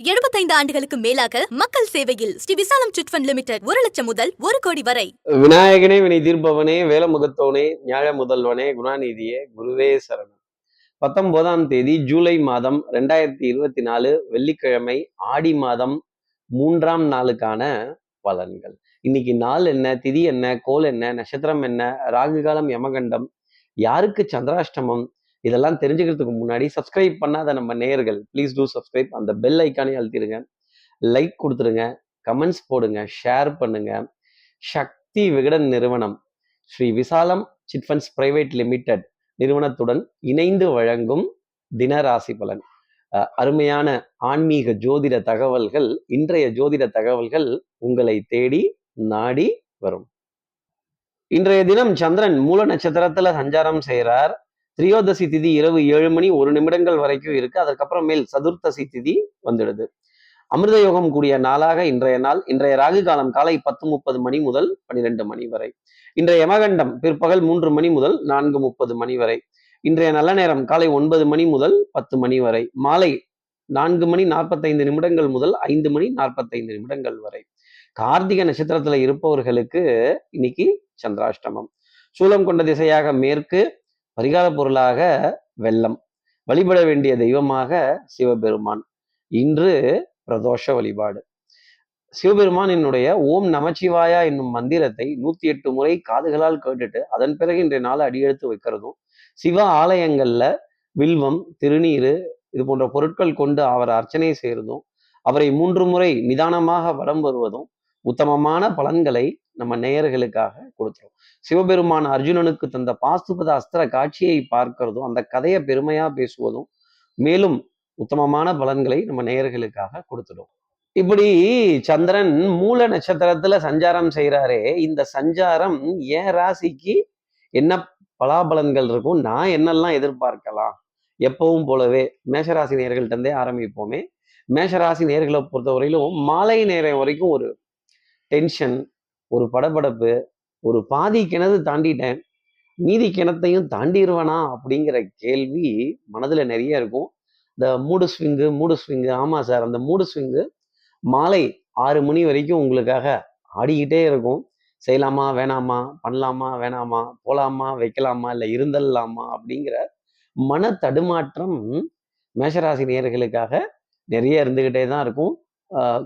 75 ஆண்டுகளுக்கு மேலாக மக்கள் சேவையில் ஸ்ரீ விசாலம் சிட்ஃபண்ட் லிமிடெட் ஒரு லட்சம் முதல் ஒரு கோடி வரை. விநாயகனே வினை தீர்ப்பவனே வேலமுகத்தோனே ஞாழ முதல்வனே குணாநிதியே குருவே சரணம். பத்தொன்பதாம் தேதி ஜூலை மாதம் ரெண்டாயிரத்தி இருபத்தி நாலு வெள்ளிக்கிழமை ஆடி மாதம் மூன்றாம் நாளுக்கான பலன்கள். இன்னைக்கு நாள் என்ன திதி என்ன கோல் என்ன நட்சத்திரம் என்ன ராகு காலம் யமகண்டம் யாருக்கு சந்திராஷ்டமம் இதெல்லாம் தெரிஞ்சுக்கிறதுக்கு முன்னாடி சப்ஸ்கிரைப் பண்ணாத நம்ம நேயர்கள் ப்ளீஸ் டூ சப்ஸ்கிரைப் அந்த பெல் ஐக்கானே அழுத்திடுங்க. லைக் கொடுத்துருங்க கமெண்ட்ஸ் போடுங்க. ஷேர் பண்ணுங்க. சக்தி விகடன் நிறுவனம் ஸ்ரீ விசாலம் சிட்ஃபண்ட்ஸ் பிரைவேட் லிமிடெட் நிறுவனத்துடன் இணைந்து வழங்கும் தினராசி பலன். அருமையான ஆன்மீக ஜோதிட தகவல்கள் இன்றைய ஜோதிட தகவல்கள் உங்களை தேடி நாடி வரும். இன்றைய தினம் சந்திரன் மூல நட்சத்திரத்துல சஞ்சாரம் செய்கிறார் திரியோதசி திதி இரவு ஏழு மணி ஒரு நிமிடங்கள் வரைக்கும் இருக்கு. மேல் சதுர்த்தசி திதி வந்துடுது. அமிர்த யோகம் கூடிய நாளாக இன்றைய நாள். இன்றைய ராகு காலம் காலை பத்து முப்பது மணி முதல் பனிரெண்டு மணி வரை. இன்றைய யமகண்டம் பிற்பகல் மூன்று மணி முதல் நான்கு முப்பது மணி வரை. இன்றைய நல்ல நேரம் காலை ஒன்பது மணி முதல் பத்து மணி வரை. மாலை நான்கு மணி நாற்பத்தைந்து நிமிடங்கள் முதல் ஐந்து மணி நாற்பத்தைந்து நிமிடங்கள் வரை. கார்த்திகை நட்சத்திரத்துல இருப்பவர்களுக்கு இன்னைக்கு சந்திராஷ்டமம். சூலம் கொண்ட திசையாக மேற்கு பரிகார பொருளாக வெள்ளம். வழிபட வேண்டிய தெய்வமாக சிவபெருமான். இன்று பிரதோஷ வழிபாடு. சிவபெருமானினுடைய ஓம் நமச்சிவாயா என்னும் மந்திரத்தை நூத்தி எட்டு முறை காதுகளால் கேட்டுட்டு அதன் பிறகு இன்றைய நாள் அடியெடுத்து வைக்கிறதும் சிவ ஆலயங்கள்ல வில்வம் திருநீர் இது போன்ற பொருட்கள் கொண்டு அவர் அர்ச்சனை செய்கிறதும் அவரை மூன்று முறை நிதானமாக வலம் வருவதும் உத்தமமான பலன்களை நம்ம நேயர்களுக்காக கொடுத்துரும் சிவபெருமான் அர்ஜுனனுக்கு தந்த பாஸ்துபத அஸ்திர காட்சியை பார்க்கிறதும் அந்த கதையை பெருமையா பேசுவதும் மேலும் உத்தமமான பலன்களை நம்ம நேயர்களுக்காக கொடுத்துடும். இப்படி சந்திரன் மூல நட்சத்திரத்துல சஞ்சாரம் செய்யறாரே இந்த சஞ்சாரம் என் ராசிக்கு என்ன பலாபலன்கள் இருக்கும்? நான் என்னெல்லாம் எதிர்பார்க்கலாம்? எப்பவும் போலவே மேஷராசி நேர்கள்ட்டே இருந்தே ஆரம்பிப்போமே. மேஷராசி நேர்களை பொறுத்தவரையிலும் மாலை நேரம் வரைக்கும் ஒரு டென்ஷன் ஒரு படபடப்பு ஒரு பாதி கிணறு தாண்டிட்டேன். மீதி கிணத்தையும் தாண்டிடுவேனா அப்படிங்கிற கேள்வி மனதில் நிறைய இருக்கும். இந்த மூடு ஸ்விங்கு மூடு ஸ்விங்கு ஆமாம் சார் அந்த மூடு ஸ்விங்கு மாலை ஆறு மணி வரைக்கும் உங்களுக்காக ஆடிக்கிட்டே இருக்கும். செய்யலாமா வேணாமா பண்ணலாமா வேணாமா போகலாமா வைக்கலாமா இல்லை இருந்தல்லாமா அப்படிங்கிற மன தடுமாற்றம் மேஷராசி நேர்களுக்காக நிறைய இருந்துக்கிட்டே தான் இருக்கும்.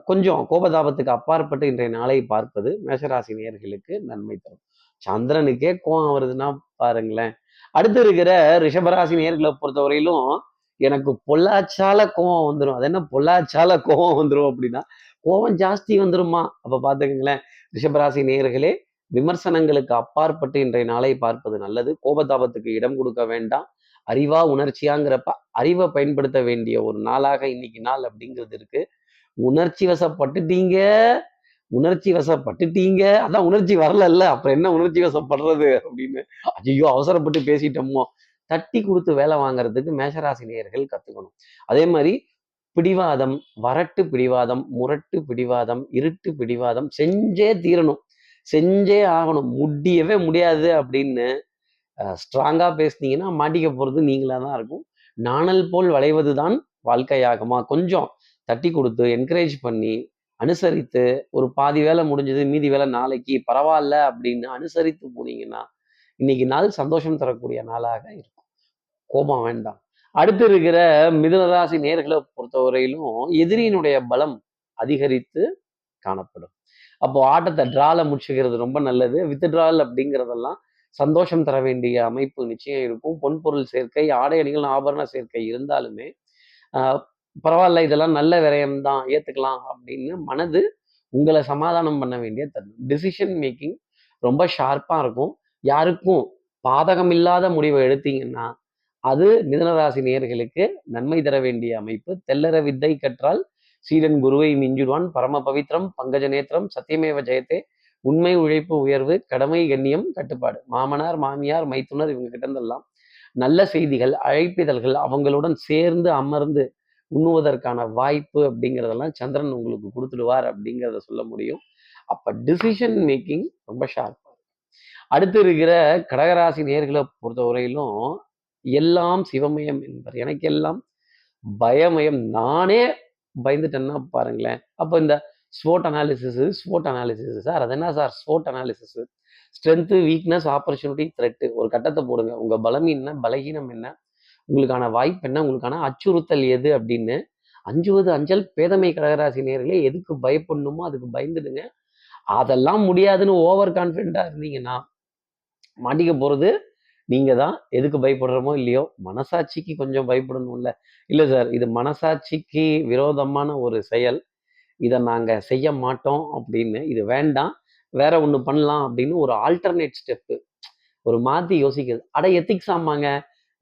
கொஞ்சம் கோபதாபத்துக்கு அப்பாற்பட்டு இன்றைய நாளை பார்ப்பது மேஷராசி நேர்களுக்கு நன்மை தரும். சந்திரனுக்கே கோவம் வருதுன்னா பாருங்களேன். அடுத்து இருக்கிற ரிஷபராசி நேர்களை பொறுத்தவரையிலும் எனக்கு பொள்ளாச்சால கோவம் வந்துடும் அது என்ன பொள்ளாச்சால கோவம் வந்துடும் அப்படின்னா கோவம் ஜாஸ்தி வந்துருமா? அப்ப பாத்துக்கங்களேன் ரிஷபராசி நேர்களே விமர்சனங்களுக்கு அப்பாற்பட்டு இன்றைய நாளை பார்ப்பது நல்லது. கோபதாபத்துக்கு இடம் கொடுக்க வேண்டாம். அறிவா உணர்ச்சியாங்கிறப்ப அறிவை பயன்படுத்த வேண்டிய ஒரு நாளாக இன்னைக்கு நாள் அப்படிங்கிறது இருக்கு. உணர்ச்சி வசப்பட்டுட்டீங்க. உணர்ச்சி வசப்பட்டுட்டீங்க. அதான் உணர்ச்சி வரலல்ல. அப்புறம் என்ன உணர்ச்சி வசப்படுறது அப்படின்னு. ஐயோ அவசரப்பட்டு பேசிட்டோமோ. தட்டி கொடுத்து வேலை வாங்குறதுக்கு மேஷராசி நேயர்கள் கத்துக்கணும். அதே மாதிரி பிடிவாதம் வரட்டு பிடிவாதம் முரட்டு பிடிவாதம் இருட்டு பிடிவாதம் செஞ்சே தீரணும். செஞ்சே ஆகணும். முடியவே முடியாது அப்படின்னு ஸ்ட்ராங்கா பேசுனீங்கன்னா மாட்டிக்க போறது நீங்களா தான் இருக்கும். நாணல் போல் வளைவது தான் வாழ்க்கையாகுமா? கொஞ்சம் தட்டி கொடுத்து என்கரேஜ் பண்ணி அனுசரித்து ஒரு பாதி வேலை முடிஞ்சது மீதி வேலை நாளைக்கு பரவாயில்ல அப்படின்னு அனுசரித்து போனீங்கன்னா இன்னைக்கு நாள் சந்தோஷம் தரக்கூடிய நாளாக இருக்கும். கோபம் வேண்டாம். அடுத்து இருக்கிற மிதுனராசி நேர்களை பொறுத்தவரையிலும் எதிரியினுடைய பலம் அதிகரித்து காணப்படும். அப்போ ஆட்டத்தை டிரால முடிச்சுக்கிறது ரொம்ப நல்லது. வித்ட்ரால் அப்படிங்கிறதெல்லாம் சந்தோஷம் தர வேண்டிய அமைப்பு நிச்சயம் இருக்கும். பொன்பொருள் சேர்க்கை ஆடை அணிகள் ஆபரண சேர்க்கை இருந்தாலுமே பரவாயில்ல இதெல்லாம் நல்ல விரயம் தான் ஏத்துக்கலாம் அப்படின்னு மனது உங்களை சமாதானம் பண்ண வேண்டிய தருணம் டிசிஷன் மேக்கிங் ரொம்ப ஷார்ப்பா இருக்கும். யாருக்கும் பாதகம் இல்லாத முடிவை எடுத்தீங்கன்னா அது மிதனராசி நேர்களுக்கு நன்மை தர வேண்டிய அமைப்பு. தெல்லற வித்தை கற்றால் சீடன் குருவை மிஞ்சிடுவான் பரம பவித்ரம் பங்கஜ நேத்திரம் சத்தியமேவ ஜெயத்தே. உண்மை உழைப்பு உயர்வு கடமை கண்ணியம் கட்டுப்பாடு. மாமனார் மாமியார் மைத்துனர் இவங்க கிட்ட இருந்தெல்லாம் நல்ல செய்திகள் அழைப்பிதழ்கள் அவங்களுடன் சேர்ந்து அமர்ந்து உண்ணுவதற்கான வாய்ப்பு அப்படிங்கிறதெல்லாம் சந்திரன் உங்களுக்கு கொடுத்துடுவார் அப்படிங்கிறத சொல்ல முடியும். அப்போ டிசிஷன் மேக்கிங் ரொம்ப ஷார்ப்பா அடுத்து இருக்கிற கடகராசி நேர்களை பொறுத்தவரையிலும் எல்லாம் சிவமயம் என்பர். எனக்கெல்லாம் பயமயம். நானே பயந்துட்டேன்னா பாருங்களேன். அப்போ இந்த ஸ்வோட் அனாலிசிஸ் ஸ்வோட் அனாலிசிஸ் சார் அது என்ன sir ஸ்வோட் analysis strength weakness opportunity threat ஒரு கட்டத்தை போடுங்க. உங்கள் பலம் என்ன பலகீனம் என்ன? உங்களுக்கான வாய்ப்பு என்ன? உங்களுக்கான அச்சுறுத்தல் எது அப்படின்னு அஞ்சுவது அஞ்சல் பேதமை கடகராசி நேரிலே எதுக்கு பயப்படணுமோ அதுக்கு பயந்துடுங்க. அதெல்லாம் முடியாதுன்னு ஓவர் கான்ஃபிடென்ட்டாக இருந்தீங்கன்னா மாட்டிக்க போகிறது நீங்கள் தான். எதுக்கு பயப்படுறோமோ இல்லையோ மனசாட்சிக்கு கொஞ்சம் பயப்படணும்ல. இல்லை சார் இது மனசாட்சிக்கு விரோதமான ஒரு செயல். இதை நாங்கள் செய்ய மாட்டோம் அப்படின்னு. இது வேண்டாம். வேற ஒன்று பண்ணலாம் அப்படின்னு ஒரு ஆல்டர்னேட் ஸ்டெப்பு ஒரு மாற்றி யோசிக்கிறது. அட எத்திக்ஸ் ஆமாங்க.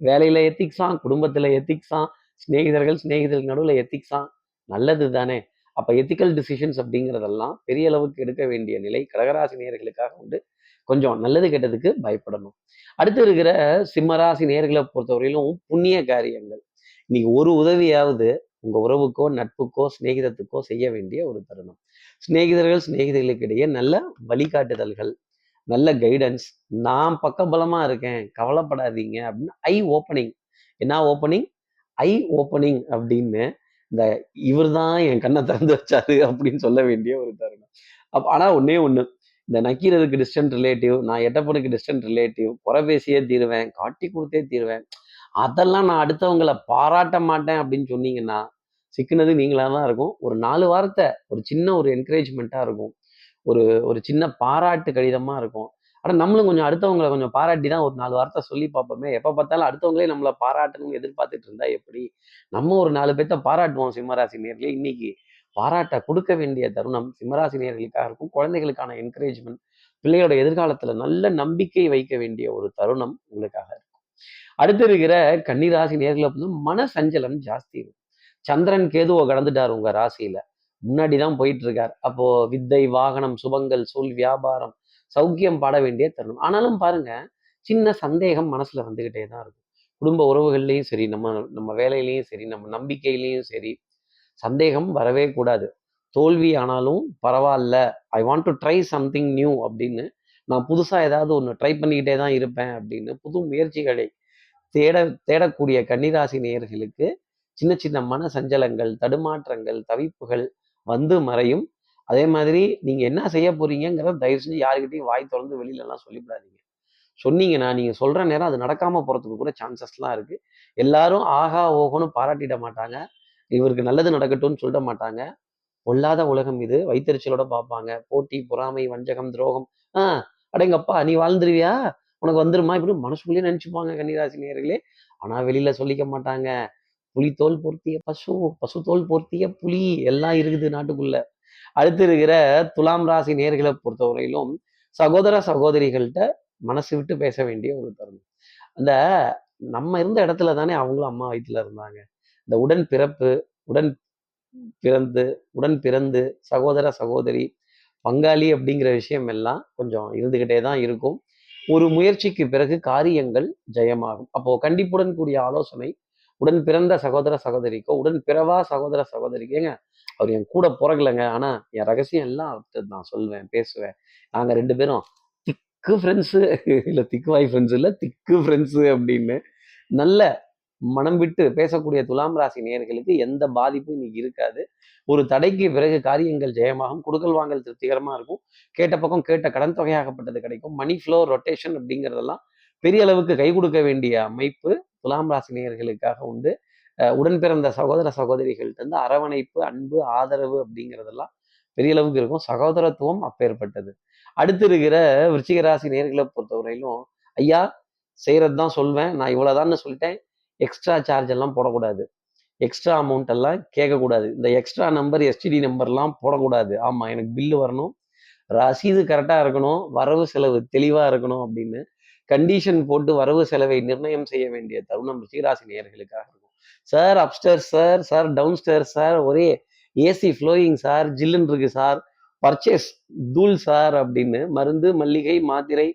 வேலையில எத்திக்ஸா குடும்பத்துல எத்திக்ஸா சிநேகிதர்கள் சிநேகிதர்கள் நடுவில் எத்திக்ஸா நல்லது தானே? அப்ப எத்திக்கல் டிசிஷன்ஸ் அப்படிங்கிறதெல்லாம் பெரிய அளவுக்கு எடுக்க வேண்டிய நிலை கடகராசி நேர்களுக்காக உண்டு. கொஞ்சம் நல்லது கெட்டதுக்கு பயப்படணும். அடுத்து இருக்கிற சிம்மராசி நேர்களை பொறுத்தவரையிலும் புண்ணிய காரியங்கள். இன்னைக்கு ஒரு உதவியாவது உங்க உறவுக்கோ நட்புக்கோ சிநேகிதத்துக்கோ செய்ய வேண்டிய ஒரு தருணம். சிநேகிதர்கள் சிநேகிதர்களுக்கு இடையே நல்ல வழிகாட்டுதல்கள் நல்ல கைடன்ஸ் நான் பக்கபலமாக இருக்கேன். கவலைப்படாதீங்க அப்படின்னு ஐ ஓப்பனிங் என்ன ஓப்பனிங் ஐ ஓப்பனிங் அப்படின்னு இந்த இவர் தான் என் கண்ணை திறந்து வச்சாரு அப்படின்னு சொல்ல வேண்டிய ஒரு தருணம். அப் ஆனால் ஒன்றே ஒன்று இந்த நக்கீரருக்கு டிஸ்டன்ட் ரிலேட்டிவ் நான் எட்டப்பனுக்கு டிஸ்டன்ட் ரிலேட்டிவ் குறை பேசியே தீருவேன் காட்டி கொடுத்தே தீருவேன். அதெல்லாம் நான் அடுத்தவங்களை பாராட்ட மாட்டேன் அப்படின்னு சொன்னீங்கன்னா சிக்கினது நீங்களாக தான் இருக்கும். ஒரு நாலு வாரத்தை ஒரு சின்ன ஒரு என்கரேஜ்மெண்ட்டாக இருக்கும். ஒரு ஒரு சின்ன பாராட்டு கடிதமா இருக்கும். ஆனால் நம்மளும் கொஞ்சம் அடுத்தவங்களை கொஞ்சம் பாராட்டி தான் ஒரு நாலு வார்த்தை சொல்லி பார்ப்போமே. எப்போ பார்த்தாலும் அடுத்தவங்களே நம்மளை பாராட்டணும்னு எதிர்பார்த்துட்டு இருந்தா எப்படி? நம்ம ஒரு நாலு பேர்த்த பாராட்டுவோம் சிம்மராசி நேர்களே. இன்னைக்கு பாராட்ட கொடுக்க வேண்டிய தருணம் சிம்மராசி நேர்களுக்காக இருக்கும். குழந்தைகளுக்கான என்கரேஜ்மெண்ட் பிள்ளையோட எதிர்காலத்துல நல்ல நம்பிக்கை வைக்க வேண்டிய ஒரு தருணம் உங்களுக்காக இருக்கும். அடுத்து இருக்கிற கன்னிராசி நேர்களை வந்து மன சஞ்சலம் ஜாஸ்தி இருக்கும் சந்திரன் கேதுவோ கடந்துட்டார் உங்க ராசியில. முன்னாடி தான் போயிட்டு இருக்கார் அப்போ வித்தை வாகனம் சுபங்கள் சொல் வியாபாரம் சௌக்கியம் பாட வேண்டிய தருணம். ஆனாலும் பாருங்க சின்ன சந்தேகம் மனசுல வந்துகிட்டே தான் இருக்கும். குடும்ப உறவுகள்லையும் சரி நம்ம நம்ம வேலையிலையும் சரி நம்ம நம்பிக்கையிலையும் சரி சந்தேகம் வரவே கூடாது. தோல்வி ஆனாலும் பரவாயில்ல I want to try something new அப்படின்னு நான் புதுசாக ஏதாவது ஒன்று ட்ரை பண்ணிக்கிட்டே தான் இருப்பேன் அப்படின்னு புது முயற்சிகளை தேட தேடக்கூடிய கன்னிராசி நேயர்களுக்கு சின்ன சின்ன மன சஞ்சலங்கள் தடுமாற்றங்கள் தவிப்புகள் வந்து மறையும். அதே மாதிரி நீங்க என்ன செய்ய போறீங்கிறத தயவு செஞ்சு யாருக்கிட்டையும் வாய் திறந்து வெளியிலலாம் சொல்லிவிடாதீங்க. சொன்னீங்கன்னா நீங்க சொல்ற நேரம் அது நடக்காமல் போறதுக்கு கூட சான்சஸ்லாம் இருக்கு. எல்லாரும் ஆகா ஓகோன்னு பாராட்டிட மாட்டாங்க. இவருக்கு நல்லது நடக்கட்டும்னு சொல்லிட மாட்டாங்க. பொல்லாத உலகம் இது. வைத்தறிச்சலோட பார்ப்பாங்க. போட்டி பொறாமை வஞ்சகம் துரோகம். ஆ அடேங்கப்பா நீ வாழ்ந்துருவியா? உனக்கு வந்துருமா? இப்படி மனசுக்குள்ளேயே நினச்சிப்பாங்க கன்னிராசி நேர்களே ஆனால் வெளியில சொல்லிக்க மாட்டாங்க. புலி தோல் பொருத்திய பசு பசு தோல் பொருத்திய புலி எல்லாம் இருக்குது நாட்டுக்குள்ள. அடுத்து இருக்கிற துலாம் ராசி நேர்களை பொறுத்தவரையிலும் சகோதர சகோதரிகள்கிட்ட மனசு விட்டு பேச வேண்டிய ஒரு தருணம். அந்த நம்ம இருந்த இடத்துல தானே அவங்களும் அம்மா வயிற்றுல இருந்தாங்க. இந்த உடன் பிறப்பு உடன் பிறந்து உடன் பிறந்து சகோதர சகோதரி பங்காளி அப்படிங்கிற விஷயம் எல்லாம் கொஞ்சம் இருந்துக்கிட்டே தான் இருக்கும். ஒரு முயற்சிக்கு பிறகு காரியங்கள் ஜெயமாகும். அப்போ கண்டிப்புடன் கூடிய ஆலோசனை உடன் பிறந்த சகோதர சகோதரிக்கோ உடன் பிறவா சகோதர சகோதரிக்கு ஏங்க அவர் என் கூட பிறகலைங்க ஆனா என் ரகசியம் எல்லாம் அவர்கிட்ட நான் சொல்வேன் பேசுவேன். நாங்க ரெண்டு பேரும் திக்கு ஃப்ரெண்ட்ஸு இல்ல திக்கு வாய் ஃப்ரெண்ட்ஸ் இல்ல திக்கு ஃப்ரெண்ட்ஸு அப்படின்னு நல்ல மனம் விட்டு பேசக்கூடிய துலாம் ராசி நேர்களுக்கு எந்த பாதிப்பும் இன்னைக்கு இருக்காது. ஒரு தடைக்கு பிறகு காரியங்கள் ஜெயமாகும் கொடுக்கல் வாங்கல் திருப்திகரமாக இருக்கும். கேட்ட பக்கம் கேட்ட கடன் தொகையாகப்பட்டது கிடைக்கும். மணி ஃப்ளோ ரொட்டேஷன் அப்படிங்கிறதெல்லாம் பெரிய அளவுக்கு கை கொடுக்க வேண்டிய அமைப்பு துலாம் ராசி நேயர்களுக்காக உண்டு. உடன் பிறந்த சகோதர சகோதரிகள்ட்ட இருந்து அரவணைப்பு அன்பு ஆதரவு அப்படிங்கிறதெல்லாம் பெரிய அளவுக்கு இருக்கும். சகோதரத்துவம் அப்பேற்பட்டது. அடுத்து இருக்கிற விருச்சிக ராசி நேர்களை பொறுத்தவரையிலும் ஐயா செய்கிறது தான் சொல்வேன். நான் இவ்வளோதான்னு சொல்லிட்டேன். எக்ஸ்ட்ரா சார்ஜ் எல்லாம் போடக்கூடாது. எக்ஸ்ட்ரா அமௌண்ட் எல்லாம் கேட்கக்கூடாது. இந்த எக்ஸ்ட்ரா நம்பர் எஸ்டிடி நம்பர்லாம் போடக்கூடாது. ஆமாம் எனக்கு பில்லு வரணும். ரசீது கரெக்டாக இருக்கணும். வரவு செலவு தெளிவாக இருக்கணும் அப்படின்னு கண்டிஷன் போட்டு வரவு செலவை நிர்ணயம் செய்ய வேண்டிய தருணம் ரிஷிராசி நேயர்களுக்காக இருக்கும். Sir after sir sir down stair sir ஒரே ஏசி ஃப்ளோயிங் சார் ஜில்லுன்னு இருக்கு சார் பர்ச்சேஸ் தூள் சார் அப்படின்னு மருந்து மல்லிகை மாத்திரை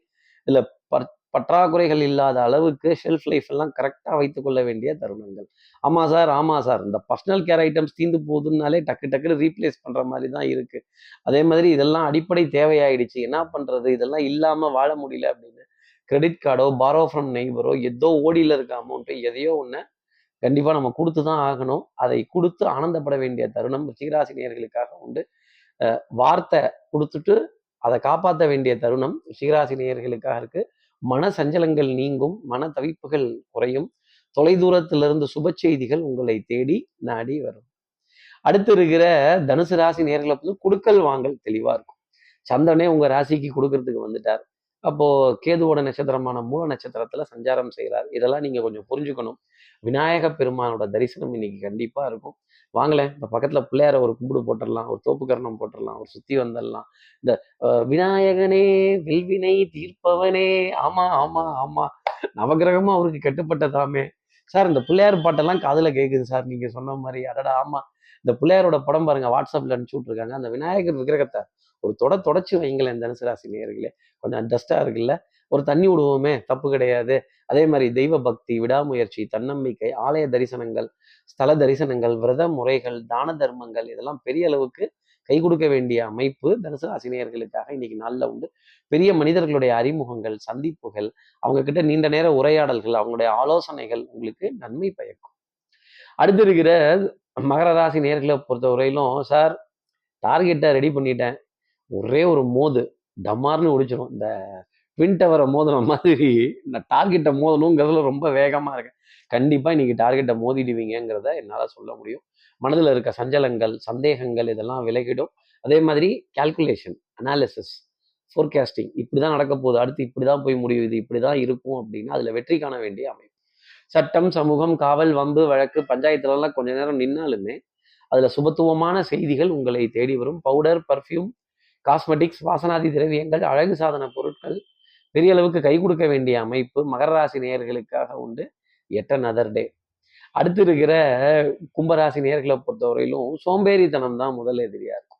இல்ல பற் பற்றாக்குறைகள் இல்லாத அளவுக்கு ஷெல்ஃப் லைஃப் எல்லாம் கரெக்டாக வைத்துக்கொள்ள வேண்டிய தருணங்கள். ஆமாம் சார் ஆமாம் சார் இந்த பர்சனல் கேர் ஐட்டம்ஸ் தீந்து போகுதுனாலே டக்கு டக்குன்னு ரீப்ளேஸ் பண்ணுற மாதிரி தான் இருக்கு. அதே மாதிரி இதெல்லாம் அடிப்படை தேவையாயிடுச்சு. என்ன பண்ணுறது இதெல்லாம் இல்லாமல் வாழ முடியல அப்படின்னு கிரெடிட் கார்டோ பாரோ ஃப்ரம் நெய்பரோ ஏதோ ஓடியில் இருக்க அமௌண்ட்டு எதையோ ஒன்று கண்டிப்பாக நம்ம கொடுத்து தான் ஆகணும். அதை கொடுத்து ஆனந்தப்பட வேண்டிய தருணம் ரிஷிகராசி நேயர்களுக்காக உண்டு வார்த்தை கொடுத்துட்டு அதை காப்பாற்ற வேண்டிய தருணம் ரிஷிகராசி நேயர்களுக்காக இருக்கு. மன சஞ்சலங்கள் நீங்கும் மன தவிப்புகள் குறையும். தொலைதூரத்திலிருந்து சுப செய்திகள் உங்களை தேடி நாடி வரும். அடுத்து இருக்கிற தனுசு ராசி நேர்களை வந்து கொடுக்கல் வாங்கல் தெளிவா இருக்கும். சந்தனே உங்க ராசிக்கு கொடுக்கறதுக்கு வந்துட்டார். அப்போ கேதுவோட நட்சத்திரமான மூல நட்சத்திரத்துல சஞ்சாரம் செய்கிறார் இதெல்லாம் நீங்க கொஞ்சம் புரிஞ்சுக்கணும். விநாயக பெருமானோட தரிசனம் இன்னைக்கு கண்டிப்பா இருக்கும். வாங்களேன் இந்த பக்கத்துல பிள்ளையார ஒரு கும்பிடு போட்டுடலாம் ஒரு தோப்புக்கரணம் போட்டுடலாம் ஒரு சுத்தி வந்துடலாம். இந்த விநாயகனே வில்வினை தீர்ப்பவனே ஆமா ஆமா ஆமா. நவகிரகமும் அவருக்கு கட்டுப்பட்டதாமே சார் இந்த பிள்ளையார் பாட்டெல்லாம் காதுல கேட்குது சார் நீங்க சொன்ன மாதிரி. அடடா ஆமா. இந்த பிள்ளையாரோட படம் பாருங்க வாட்ஸ்அப்ல அனுப்பிச்சு விட்ருக்காங்க அந்த விநாயகர் விக்கிரகத்தை ஒரு தொட தொடச்சி வைங்களேன் தனுசு ராசி கொஞ்சம் டஸ்டா இருக்குல்ல? ஒரு தண்ணி விடுவோமே தப்பு கிடையாது. அதே மாதிரி தெய்வ பக்தி விடாமுயற்சி தன்னம்பிக்கை ஆலய தரிசனங்கள் ஸ்தல தரிசனங்கள் விரத முறைகள் தான தர்மங்கள் இதெல்லாம் பெரிய அளவுக்கு கை கொடுக்க வேண்டிய அமைப்பு தனுசு ராசி இன்னைக்கு நாளில் உண்டு. பெரிய மனிதர்களுடைய அறிமுகங்கள் சந்திப்புகள் அவங்க கிட்ட நீண்ட நேர உரையாடல்கள் அவங்களுடைய ஆலோசனைகள் உங்களுக்கு நன்மை பயக்கும். அடுத்து இருக்கிற மகர ராசி நேர்களை பொறுத்த வரையிலும் சார் டார்கெட்டை ரெடி பண்ணிட்டேன். ஒரே ஒரு மோது டமார்னு முடிச்சிடும் இந்த ட்வின் டவரை மோதின மாதிரி இந்த டார்கெட்டை மோதணுங்கிறதுல ரொம்ப வேகமாக இருக்கேன் கண்டிப்பாக இன்றைக்கி டார்கெட்டை மோதிடுவீங்கங்கிறத என்னால் சொல்ல முடியும். மனதில் இருக்க சஞ்சலங்கள் சந்தேகங்கள் இதெல்லாம் விலகிடும். அதே மாதிரி கால்குலேஷன் அனாலிசிஸ் ஃபோர்காஸ்டிங் இப்படி தான் நடக்க போகுது. அடுத்து இப்படி தான் போய் முடியும். இது இப்படி தான் இருக்கும் அப்படின்னா அதில் வெற்றி காண வேண்டிய அமைப்பு. சட்டம் சமூகம் காவல் வம்பு வழக்கு பஞ்சாயத்துலலாம் கொஞ்ச நேரம் நின்னாலுமே அதில் சுபத்துவமான செய்திகள் உங்களை தேடி வரும். பவுடர் பர்ஃப்யூம் காஸ்மெட்டிக்ஸ் வாசனாதி திரவியங்கள் அழகு சாதன பொருட்கள் பெரிய அளவுக்கு கை கொடுக்க வேண்டிய அமைப்பு மகர ராசி நேயர்களுக்காக உண்டு. எட்ட நதர் டே அடுத்து இருக்கிற கும்பராசி நேயர்களை பொறுத்தவரையிலும் சோம்பேறித்தனம் தான் முதல் எதிரியா இருக்கும்.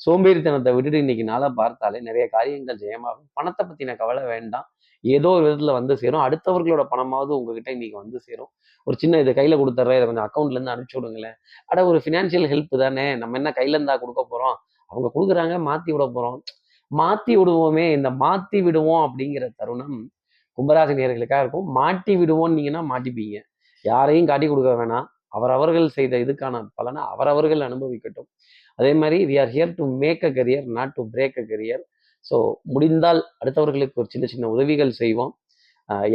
சோம்பேறித்தனத்தை விட்டுட்டு இன்னைக்கு நாளை பார்த்தாலே நிறைய காரியங்கள் ஜெயமாகும். பணத்தை பத்தின கவலை வேண்டாம். ஏதோ ஒரு விதத்துல வந்து சேரும். அடுத்தவர்களோட பணமாவது உங்ககிட்ட இன்னைக்கு வந்து சேரும். ஒரு சின்ன இதை கையில கொடுத்துட்றேன் இதை கொஞ்சம் அக்கௌண்ட்ல இருந்து அனுப்பிச்சு விடுங்களேன். அட ஒரு ஃபினான்ஷியல் ஹெல்ப் தானே. நம்ம என்ன கையில இருந்தா கொடுக்க போறோம்? அவங்க கொடுக்குறாங்க மாற்றி விட போகிறோம் மாற்றி விடுவோமே இந்த மாற்றி விடுவோம் அப்படிங்கிற தருணம் கும்பராசி நேர்களுக்காக இருக்கும். மாட்டி விடுவோம்னீங்கன்னா மாட்டிப்பீங்க. யாரையும் காட்டி கொடுக்க வேணாம். அவரவர்கள் செய்த இதுக்கான பலனை அவரவர்கள் அனுபவிக்கட்டும். அதே மாதிரி we are here to make a career not to break a career so முடிந்தால் அடுத்தவர்களுக்கு ஒரு சின்ன சின்ன உதவிகள் செய்வோம்.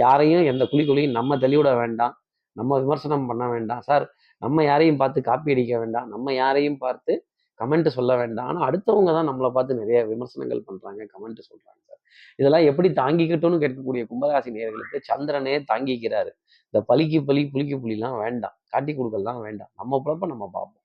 யாரையும் எந்த குழிக்குழியும் நம்ம தெளிவிட வேண்டாம். நம்ம விமர்சனம் பண்ண வேண்டாம். சார் நம்ம யாரையும் பார்த்து காப்பி அடிக்க வேண்டாம். நம்ம யாரையும் பார்த்து கமெண்ட் சொல்ல வேண்டாம். ஆனால் அடுத்தவங்க தான் நம்மளை பார்த்து நிறைய விமர்சனங்கள் பண்ணுறாங்க கமெண்ட் சொல்கிறாங்க சார். இதெல்லாம் எப்படி தாங்கிக்கட்டும்னு கேட்கக்கூடிய கும்பராசி நேயர்களுக்கு சந்திரனே தாங்கிக்கிறாரு. இந்த பலிக்கு பலி புளிக்கு புலிலாம் வேண்டாம். காட்டி கொடுக்கலாம் வேண்டாம். நம்ம பிறப்ப நம்ம பார்ப்போம்.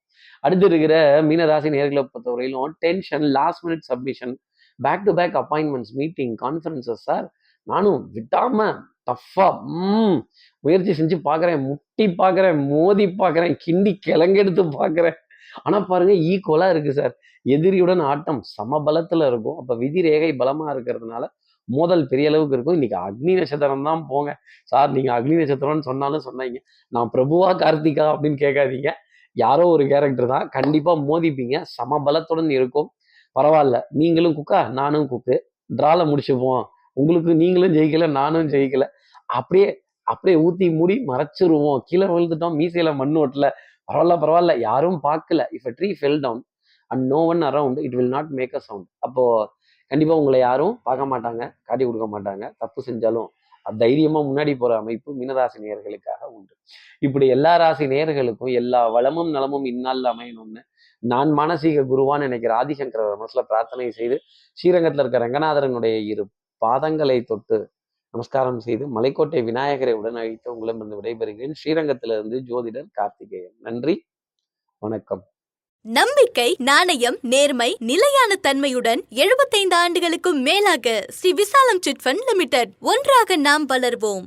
அடுத்து இருக்கிற மீனராசி நேர்களை பொறுத்தவரையிலும் tension last minute submission back to back appointments meeting conferences sir நானும் விட்டாம டஃப்பா ம் முயற்சி செஞ்சு பார்க்குறேன். முட்டி பார்க்குறேன் மோதி பார்க்குறேன் கிண்டி கிழங்கெடுத்து பார்க்குறேன். ஆனால் பாருங்க e ஈக்குவலாக இருக்கு சார் எதிரியுடன் ஆட்டம் சமபலத்தில் இருக்கும். அப்போ விதி ரேகை பலமாக இருக்கிறதுனால மோதல் பெரிய அளவுக்கு இருக்கும். இன்னைக்கு அக்னி நட்சத்திரம் தான் போங்க. சார் நீங்கள் அக்னி நட்சத்திரம்னு சொன்னாலும் சொன்னீங்க. நான் பிரபுவா கார்த்திகா அப்படின்னு கேட்காதீங்க. யாரோ ஒரு கேரக்டர் தான். கண்டிப்பாக மோதிப்பீங்க. சமபலத்துடன் இருக்கும். பரவாயில்ல. நீங்களும் குக்கா நானும் குக்கு ட்ரால முடிச்சுப்போம். உங்களுக்கு நீங்களும் ஜெயிக்கல நானும் ஜெயிக்கல. அப்படியே அப்படியே ஊத்தி மூடி மறைச்சிருவோம். கீழே விழுந்துட்டோம். மீசையில மண் ஓட்டல. பரவாயில்ல பரவாயில்ல. யாரும் பார்க்கல. If a tree fell down and no one around it will not make a sound அப்போது கண்டிப்பாக உங்களை யாரும் பார்க்க மாட்டாங்க காட்டி கொடுக்க மாட்டாங்க. தப்பு செஞ்சாலும் தைரியமாக முன்னாடி போகிற அமைப்பு மீனராசி நேயர்களுக்காக உண்டு. இப்படி எல்லா ராசி நேயர்களுக்கும் எல்லா வளமும் நலமும் இந்நாளில் அமையணும்னு நான் மானசீக குருவான்னு நினைக்கிற ஆதிசங்கர மனசில் பிரார்த்தனை செய்து ஸ்ரீரங்கத்தில் இருக்க ரங்கநாதரனுடைய இரு பாதங்களை தொட்டு நமஸ்காரம் செய்து மலைக்கோட்டை விநாயகரை உடன் அழைத்து உங்களிடமிருந்து விடைபெறுகிறேன். ஸ்ரீரங்கத்திலிருந்து ஜோதிடர் கார்த்திகேயன். நன்றி. வணக்கம். நம்பிக்கை நாணயம் நேர்மை நிலையான தன்மையுடன் 75 ஆண்டுகளுக்கும் மேலாக ஸ்ரீ விசாலம் சிட் ஃபண்ட் லிமிடெட் ஒன்றாக நாம் வளர்வோம்.